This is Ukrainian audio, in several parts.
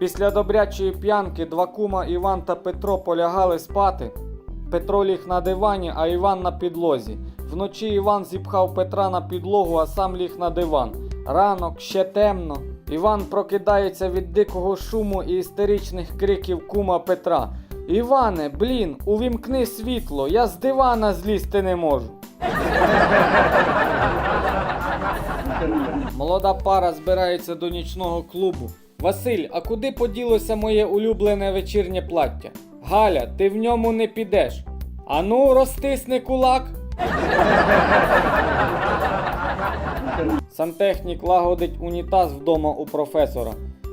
Після добрячої п'янки два кума Іван та Петро полягали спати. Петро ліг на дивані, а Іван на підлозі. Вночі Іван зіпхав Петра на підлогу, а сам ліг на диван. Ранок ще темно. Іван прокидається від дикого шуму і істеричних криків кума Петра. Іване, блін, увімкни світло, я з дивана злізти не можу. Молода пара збирається до нічного клубу. Василь, а куди поділося моє улюблене вечірнє плаття? Галя, ти в ньому не підеш. Ану, розтисни кулак. Сантехнік лагодить унітаз вдома у професора.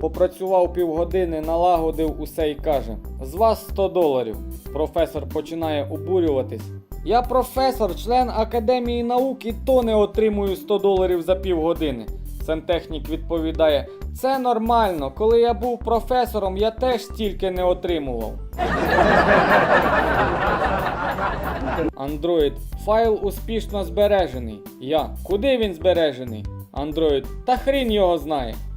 Попрацював півгодини, налагодив усе і каже: З вас 100 доларів. Професор починає обурюватись. Я професор, член Академії наук і то не отримую 100 доларів за півгодини. Сантехнік відповідає: Це нормально. Коли я був професором, я теж стільки не отримував. Андроїд. Файл успішно збережений. Я. Куди він збережений? Андроїд. Та хрін його знає.